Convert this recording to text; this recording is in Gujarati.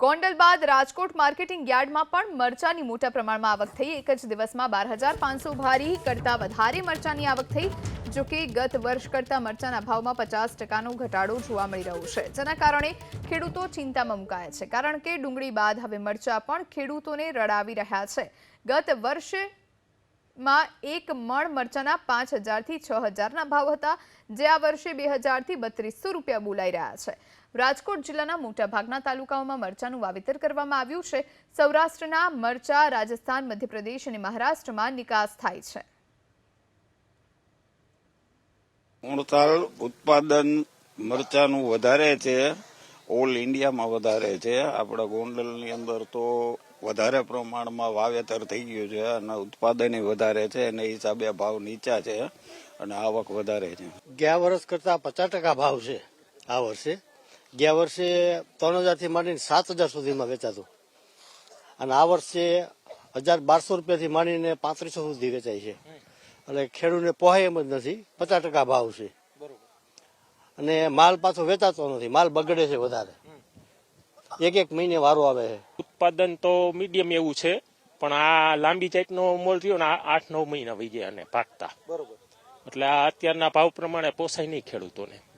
ગોંડલ બાદ રાજકોટ માર્કેટિંગ યાર્ડમાં પણ મરચાની મોટા પ્રમાણમાં આવક થઈ. એક જ દિવસમાં બાર હજાર પાંચસો ભારી કરતાં વધારે મરચાની આવક થઈ, જો કે ગત વર્ષ કરતાં મરચાના ભાવમાં પચાસ ટકાનો ઘટાડો જોવા મળી રહ્યો છે. જેના કારણે ખેડૂતો ચિંતામાં મુકાયા છે. કારણ કે ડુંગળી બાદ હવે મરચા પણ ખેડૂતોને રડાવી રહ્યા છે. ગત વર્ષે માં એક મણ મરચાના પાંચ હજારથી છ હજારના ભાવ હતા, જે આ વર્ષે બે હજારથી બત્રીસો રૂપિયા બોલાઈ રહ્યા છે. રાજકોટ જિલ્લાના મોટાભાગના તાલુકાઓમાં મરચાનું વાવેતર કરવામાં આવ્યું છે. સૌરાષ્ટ્રના મરચા, રાજસ્થાન, મધ્યપ્રદેશ અને મહારાષ્ટ્રમાં નિકાસ થાય છે. ઉણતાલ ઉત્પાદન મરચાનું વધારે છે. ઓલ ઇન્ડિયામાં વધારે છે. આપણા ગોંડલની અંદર તો વધારે પ્રમાણમાં વાવેતર થઈ ગયું છે અને ઉત્પાદન વધારે છે અને હિસાબે ભાવ નીચા છે અને આવક વધારે છે. ગયા વર્ષ કરતા પચાસ ટકા ભાવ છે આ વર્ષે. ગયા વર્ષે ત્રણ હજારથી માંડીને સાત હજાર સુધીમાં વેચાતું. અને આ વર્ષે હજાર બારસો રૂપિયાથી માંડીને પાંત્રીસો સુધી વેચાય છે. એટલે ખેડૂતને પોહાય એમ જ નથી. પચાસ ટકા ભાવ છે. અને માલ પાછો વેચાતો નથી. માલ બગડે છે વધારે. એક એક મહિને વારો આવે છે. ઉત્પાદન તો મીડિયમ એવું છે પણ આ લાંબી જાતનો મોલ થયો ને આ આઠ નવ મહિના વહી ગયા અને પાકતા એટલે આ અત્યારના ભાવ પ્રમાણે પોસાય નહીં ખેડૂતોને.